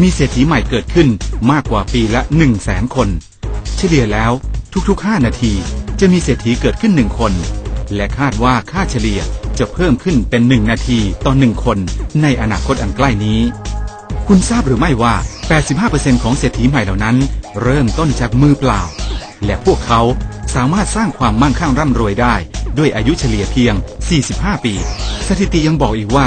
มีเศรษฐีใหม่เกิดขึ้นมากกว่าปีละ1 0 0 0 0แสนคน เฉลี่ยแล้วทุกๆ 5 นาทีจะมีเศรษฐีเกิดขึ้นหนึ่งคน และคาดว่าค่าเฉลี่ยจะเพิ่มขึ้นเป็น1นาทีต่อหนึ่งคนในอนาคตอันใกล้นี้ คุณทราบหรือไม่ว่า 85%ของเศรษฐีใหม่เหล่านั้น เริ่มต้นจากมือเปล่า และพวกเขาสามารถสร้างความมั่งคั่งร่ำรวยได้ ด้วยอายุเฉลี่ยเพียง 45 ปี สถิติยังบอกอีกว่า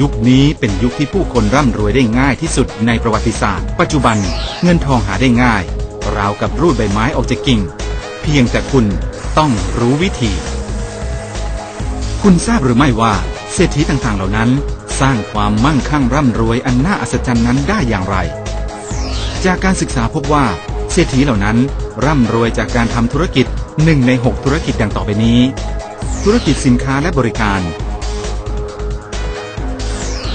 ยุคนี้เป็นยุคที่ผู้คนร่ำรวยได้ง่ายที่สุดในประวัติศาสตร์ ปัจจุบันเงินทองหาได้ง่าย ราวกับรูดใบไม้ออกจากกิ่ง เพียงแต่คุณต้องรู้วิธี คุณทราบหรือไม่ว่า เศรษฐีต่างๆเหล่านั้น สร้างความมั่งคั่งร่ำรวยอันน่าอัศจรรย์นั้นได้อย่างไร จากการศึกษาพบว่า เศรษฐีเหล่านั้น ร่ำรวยจากการทำธุรกิจหนึ่งใน6ธุรกิจดังต่อไปนี้ ธุรกิจสินค้าและบริการ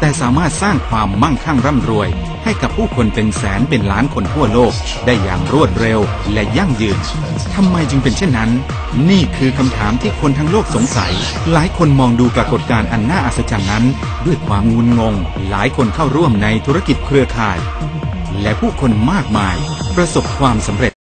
แต่สามารถสร้างความมั่งคั่งร่ำรวย ให้กับผู้คนเป็นแสนเป็นล้านคนทั่วโลก ได้อย่างรวดเร็วและยั่งยืนทำไมจึงเป็นเช่นนั้น นี่คือคำถามที่คนทั้งโลกสงสัย หลายคนมองดูปรากฏการณ์อันน่าอัศจรรย์นั้น ด้วยความงุนงง หลายคนเข้าร่วมในธุรกิจเครือข่าย และผู้คนมากมายประสบความสำเร็จ